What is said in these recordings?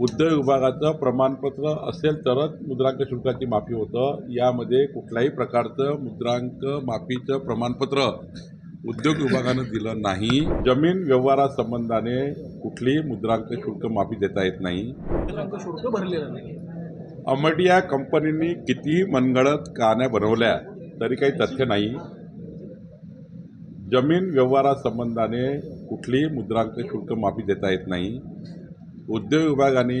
उद्योग विभागाचं प्रमाणपत्र असेल तरच मुद्रांक शुल्काची माफी होतं. यामध्ये कुठल्याही प्रकारचं मुद्रांक माफीचं प्रमाणपत्र उद्योग विभागानं दिलं नाही. जमीन व्यवहारासंबंधाने कुठलीही मुद्रांक शुल्क माफी देता येत नाही. शुल्क भरलेलं नाही अमडिया कंपनींनी कितीही मनगळत कहाण्या बनवल्या तरी काही तथ्य नाही. जमीन व्यवहारासंबंधाने कुठलीही मुद्रांक शुल्क माफी देता येत नाही. उद्योग विभागाने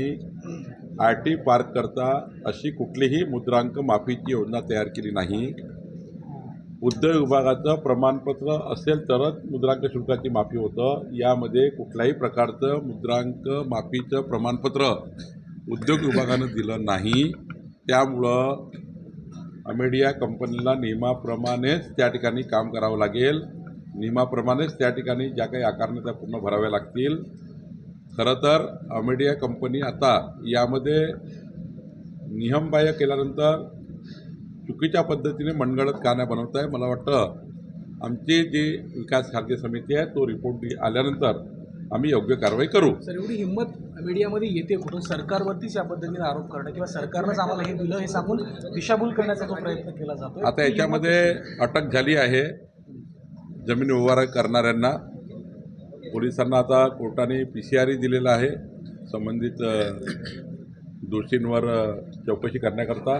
आय टी पार्ककरता अशी कुठलीही मुद्रांक माफीची योजना तयार केली नाही. उद्योग विभागाचं प्रमाणपत्र असेल तरच मुद्रांक शुल्काची माफी होतं. यामध्ये कुठल्याही प्रकारचं मुद्रांक माफीचं प्रमाणपत्र उद्योग विभागानं दिलं नाही. त्यामुळं अमेडिया कंपनीला नियमाप्रमाणेच त्या ठिकाणी काम करावं लागेल. नियमाप्रमाणेच त्या ठिकाणी ज्या काही आकारण्या त्या पूर्ण भराव्या लागतील. खरं तर अमेडिया कंपनी आता यामध्ये नियमबाह्य केल्यानंतर चुकीच्या पद्धतीने मनगडत कहाण्या बनवत आहे. मला वाटतं आमची जी विकास खाद्य समिती आहे तो रिपोर्ट आल्यानंतर आम्ही योग्य कारवाई करू. सर एवढी हिंमत मीडियामध्ये येते कुठून? सरकारवरतीच या पद्धतीने आरोप करणं किंवा सरकारनंच आम्हाला हे दिलं हे सांगून दिशाभूल करण्याचा तो प्रयत्न केला जातो आता याच्यामध्ये अटक झाली आहे. जमीन व्यवहार करणाऱ्यांना पोलिसांना आता कोर्टाने पी सी आरही दिलेला आहे. संबंधित दोषींवर चौकशी करण्याकरता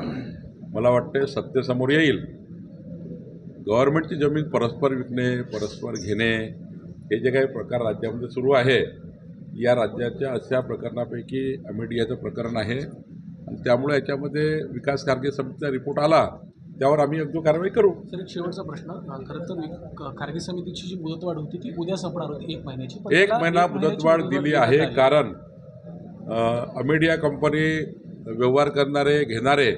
मला वाटते सत्तेसमोर येईल. गव्हर्नमेंटची जमीन परस्पर विकणे परस्पर घेणे हे जे काही प्रकार राज्यामध्ये सुरू आहे या राज्याच्या अशा प्रकरणापैकी अमेडियाचं प्रकरण आहे. आणि त्यामुळे याच्यामध्ये विकास कारगे समितीचा रिपोर्ट आला. त्यावर आम्ही योग्य कारवाई करू. सर एक शेवटचा प्रश्न. खरं तर खारगे समितीची जी मुदतवाढ होती ती उद्या संपणार होती एक महिन्याची. एक महिना मुदतवाढ दिली आहे. कारण अमेडिया कंपनी व्यवहार करणारे घेणारे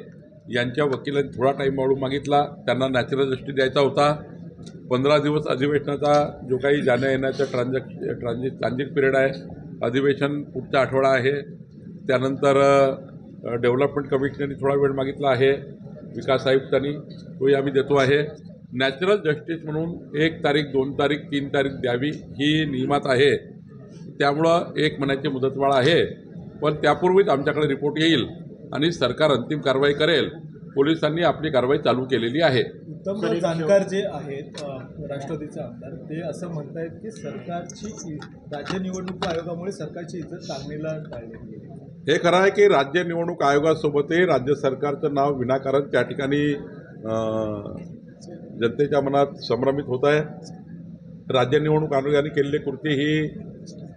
यांच्या वकिलांनी थोडा टाईम वाढून मागितला. त्यांना नॅचरल जस्टिस द्यायचा होता. पंधरा दिवस अधिवेशनाचा जो काही जाण्या येण्याचा ट्रान्झॅक् ट्रान्झिट ट्रान्झिट पिरियड आहे अधिवेशन पुढचा आठवडा आहे. त्यानंतर डेव्हलपमेंट कमिशनरनी थोडा वेळ मागितला आहे. विकास आयुक्तांनी तोही आम्ही देतो आहे. नॅचरल जस्टिस म्हणून एक तारीख दोन तारीख तीन तारीख द्यावी ही नियमात आहे. त्यामुळं एक महिन्याची मुदतवाढ आहे. पण त्यापूर्वीच आमच्याकडे रिपोर्ट येईल आणि सरकार अंतिम कारवाई करेल. पोलिसांनी आपली कारवाई चालू केलेली आहे. उत्तम जानकर जे आहेत राष्ट्रवादीचे आमदार ते असं म्हणतायत की सरकारची राज्य निवडणूक आयोगामुळे सरकारची इज्जत गेली हे खरं आहे की राज्य निवडणूक आयोगासोबतही राज्य सरकारचं नाव विनाकारण त्या ठिकाणी जनतेच्या मनात संभ्रमित होत आहे. राज्य निवडणूक आयोगाने केलेली कृती ही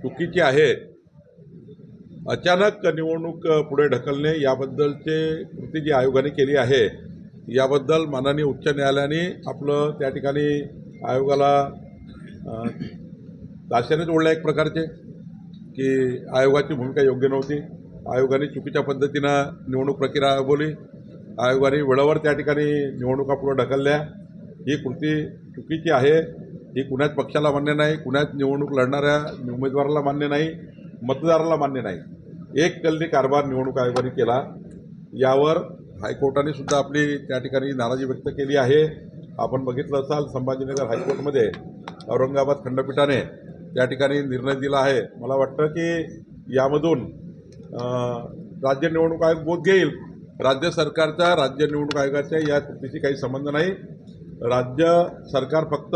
चुकीची आहे. अचानक निवडणूक पुढे ढकलणे याबद्दलचे कृती जी आयोगाने केली आहे याबद्दल माननीय उच्च न्यायालयाने आपलं त्या ठिकाणी आयोगाला अ, दाशानेच ओढल्या एक प्रकारचे की आयोगाची भूमिका योग्य नव्हती. आयोगाने चुकीच्या पद्धतीनं निवडणूक प्रक्रिया राबवली. आयोगाने वेळेवर त्या ठिकाणी निवडणुका पुढे ढकलल्या. ही कृती चुकीची आहे. ही कुणाच पक्षाला मान्य नाही कुणाच निवडणूक लढणाऱ्या उमेदवाराला मान्य नाही मतदाराला मान्य नाही. एक कलनी कारभार निवडणूक आयोगाने केला. यावर हायकोर्टाने सुद्धा आपली त्या ठिकाणी नाराजी व्यक्त केली आहे. आपण बघितलं असाल संभाजीनगर हायकोर्टमध्ये औरंगाबाद खंडपीठाने त्या ठिकाणी निर्णय दिला आहे. मला वाटतं की यामधून राज्य निवडणूक आयोग बोध घेईल. राज्य सरकारच्या राज्य निवडणूक आयोगाच्या या कृतीशी काही संबंध नाही. राज्य सरकार फक्त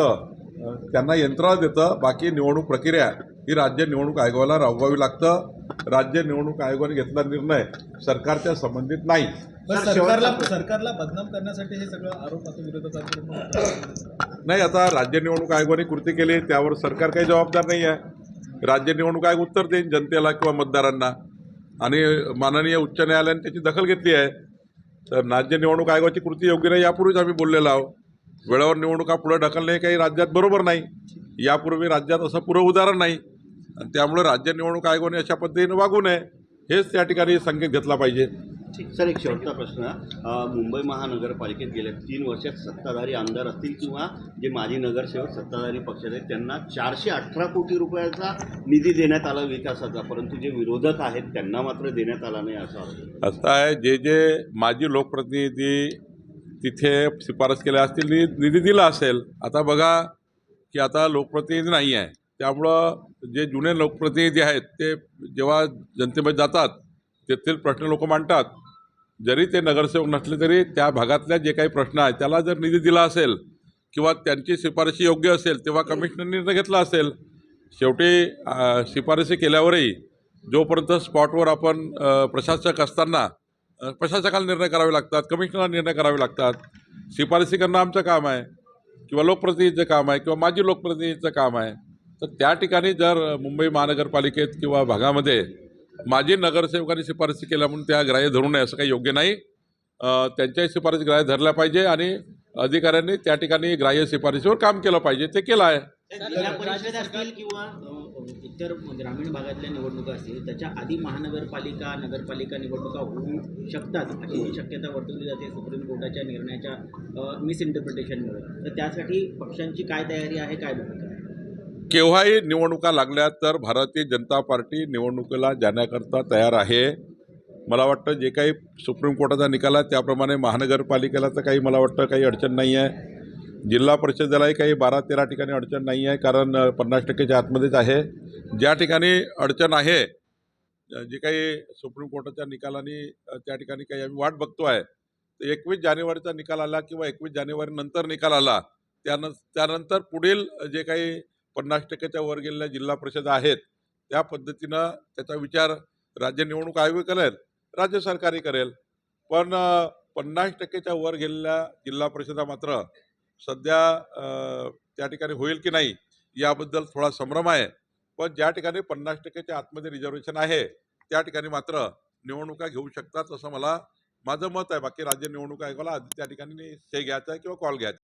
त्यांना यंत्रणा देतं बाकी निवडणूक प्रक्रिया ही राज्य निवडणूक आयोगाला राबवावी लागतं. राज्य निवडणूक आयोगाने घेतला निर्णय सरकारच्या संबंधित नाही. सरकारला सरकारला बदनाम करण्यासाठी हे सगळं आरोप. नाही आता राज्य निवडणूक आयोगाने कृती केली त्यावर सरकार काही जबाबदार नाही आहे राज्य निवडणूक आयोग उत्तर देईन जनतेला किंवा मतदारांना. आणि माननीय उच्च न्यायालयाने त्याची दखल घेतली आहे. तर राज्य निवडणूक आयोगाची कृती योग्य नाही यापूर्वीच आम्ही बोललेलो आहोत. वेळेवर निवडणुका पुढे ढकलणे काही राज्यात बरोबर नाही. यापूर्वी राज्यात असं पुरं उदाहरण नाही. आणि त्यामुळे राज्य निवडणूक आयोगाने अशा पद्धतीने वागू नये हेच त्या ठिकाणी संकेत घेतला पाहिजे. सर एक शेवटचा प्रश्न. मुंबई महानगरपालिकेत गेल्या तीन वर्षात सत्ताधारी आमदार असतील किंवा जे माजी नगरसेवक सत्ताधारी पक्षाचे आहेत त्यांना चारशे अठरा कोटी रुपयाचा निधी देण्यात आला विकासाचा परंतु जे विरोधक आहेत त्यांना मात्र देण्यात आला नाही असं वाटतं असं आहे जे जे माजी लोकप्रतिनिधी तिथे शिफारस केल्या असतील निधी दिला असेल. आता बघा की आता लोकप्रतिनिधी नाही आहे. त्यामुळं जे जुने लोकप्रतिनिधी आहेत ते जेव्हा जनतेमध्ये जातात तेथील प्रश्न लोक मांडतात. जरी ते नगरसेवक नसले तरी त्या भागातल्या जे काही प्रश्न आहेत त्याला जर निधी दिला असेल किंवा त्यांची शिफारशी योग्य असेल तेव्हा कमिशनर निर्णय घेतला असेल. शेवटी शिफारशी केल्यावरही जोपर्यंत स्पॉटवर आपण प्रशासक असताना प्रशासकाला निर्णय करावे लागतात कमिशनरला निर्णय करावे लागतात. शिफारशी करणं आमचं काम आहे किंवा लोकप्रतिनिधीचं काम आहे किंवा माजी लोकप्रतिनिधीचं काम आहे. तर त्या ठिकाणी जर मुंबई महानगरपालिकेत किंवा भागामध्ये माजी नगरसेवकांनी शिफारशी केल्या म्हणून त्या ग्राह्य धरू नये असं काही योग्य नाही. त्यांच्याही शिफारशी ग्राह्य धरल्या पाहिजे आणि अधिकाऱ्यांनी त्या ठिकाणी ग्राह्य शिफारशीवर काम केलं पाहिजे. ते केलं आहे. किंवा इतर ग्रामीण भागातल्या निवडणुका असतील त्याच्या आधी महानगरपालिका नगरपालिका निवडणुका होऊ शकतात अशी ही शक्यता वर्तवली जाते सुप्रीम कोर्टाच्या निर्णयाच्या मिसइंटरप्रिटेशनमुळे तर त्यासाठी पक्षांची काय तयारी आहे काय भूमिका आहे? केव्हाही निवडणुका लागल्या तर भारतीय जनता पार्टी निवडणुकीला जाण्याकरता तयार आहे. मला वाटतं जे काही सुप्रीम कोर्टाचा निकाल आहे त्याप्रमाणे महानगरपालिकेला तर काही मला वाटतं काही अडचण नाही आहे. जिल्हा परिषदेलाही काही बारा तेरा ठिकाणी अडचण नाही आहे कारण पन्नास टक्केच्या आतमध्येच आहे. ज्या ठिकाणी अडचण आहे जे काही सुप्रीम कोर्टाच्या निकालाने त्या ठिकाणी काही आम्ही वाट बघतो आहे तर एकवीस जानेवारीचा निकाल आला किंवा एकवीस जानेवारीनंतर निकाल आला त्यान त्यानंतर पुढील जे काही पन्नास टक्क्याच्या वर गेलेल्या जिल्हा परिषद आहेत त्या पद्धतीनं त्याचा विचार राज्य निवडणूक आयोग करेल राज्य सरकारही करेल. पण पन्नास टक्केच्या वर गेलेल्या जिल्हा परिषदा मात्र सध्या त्या ठिकाणी होईल की नाही याबद्दल थोडा संभ्रम आहे. पण ज्या ठिकाणी पन्नास टक्क्याच्या आतमध्ये रिझर्वेशन आहे त्या ठिकाणी मात्र निवडणुका घेऊ शकतात असं मला माझं मत आहे. बाकी राज्य निवडणूक आयोगाला आधी त्या ठिकाणी से घ्यायचं आहे किंवा कॉल घ्यायचा